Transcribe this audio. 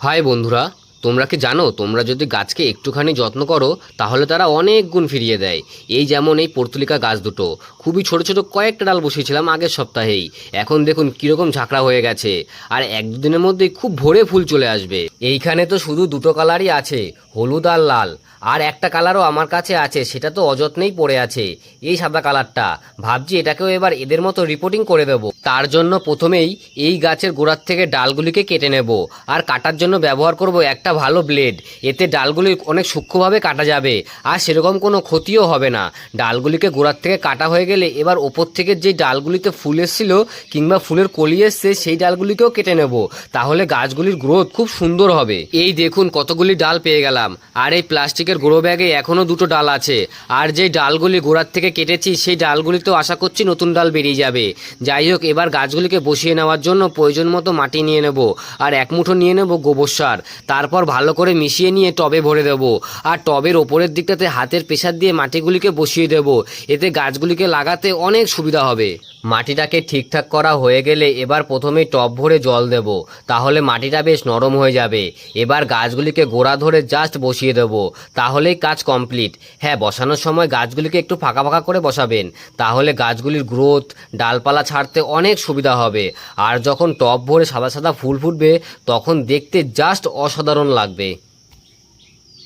High বন্ধুরা তোমরা কি জানো, তোমরা যদি গাছকে একটুখানি যত্ন করো, তাহলে তারা অনেক গুণ ফিরিয়ে দেয়। এই যেমন এই পর্তুলিকা গাছ দুটো। খুবই ছোট ছোট কয়েকটা ডাল বসিয়েছিলাম আগের সপ্তাহেই। এখন দেখুন কীরকম ঝাঁকড়া হয়ে গেছে। আর এক দুদিনের মধ্যেই খুব ভোরে ফুল চলে আসবে। এইখানে তো শুধু দুটো কালারই আছে, হলুদ আর লাল। আর একটা কালারও আমার কাছে আছে, সেটা তো অযত্নেই পড়ে আছে, এই সাদা কালারটা। ভাবছি এটাকেও এবার এদের মতো রিপোর্টিং করে দেব। তার জন্য প্রথমেই এই গাছের গোড়ার থেকে ডালগুলিকে কেটে নেব। আর কাটার জন্য ব্যবহার করব একটা ভালো ব্লেড এতে ডালগুলি অনেক সূক্ষ্মভাবে কাটা যাবে, আর সেরকম কোনো ক্ষতিও হবে না। ডালগুলিকে গোড়ার থেকে কাটা হয়ে গেলে এবার ওপর থেকে যে ডালগুলিতে ফুল এসেছিল কিংবা ফুলের কলি এসছে, সেই ডালগুলিকেও কেটে নেব। তাহলে গাছগুলির গ্রোথ খুব সুন্দর হবে। এই দেখুন কতগুলি ডাল পেয়ে গেলাম। আর এই প্লাস্টিকের গ্রো ব্যাগে এখনও দুটো ডাল আছে। আর যে ডালগুলি গোড়ার থেকে কেটেছি, সেই ডালগুলিতেও আশা করছি নতুন ডাল বেরিয়ে যাবে। যাই হোক, এবার গাছগুলিকে বসিয়ে নেওয়ার জন্য প্রয়োজন মতো মাটি নিয়ে নেব। আর এক মুঠো নিয়ে নেব গোবর সার। তারপর ভালো করে মিশিয়ে নিয়ে টবে ভরে দেব। আর টবের ওপরের দিকটাতে হাতের প্রেসার দিয়ে মাটিগুলিকে বসিয়ে দেব। এতে গাছগুলিকে লাগাতে অনেক সুবিধা হবে। মাটিটাকে ঠিকঠাক করা হয়ে গেলে এবার প্রথমেই টব ভরে জল দেব। তাহলে মাটিটা বেশ নরম হয়ে যাবে। এবার গাছগুলিকে গোড়া ধরে জাস্ট বসিয়ে দেব। তাহলেই কাজ কমপ্লিট হ্যাঁ বসানোর সময় গাছগুলিকে একটু ফাঁকা ফাঁকা করে বসাবেন। তাহলে গাছগুলির গ্রোথ ডালপালা ছাড়তে অনেক সুবিধা হবে। আর যখন টব ভরে সাদা সাদা ফুল ফুটবে, তখন দেখতে জাস্ট অসাধারণ লাগবে।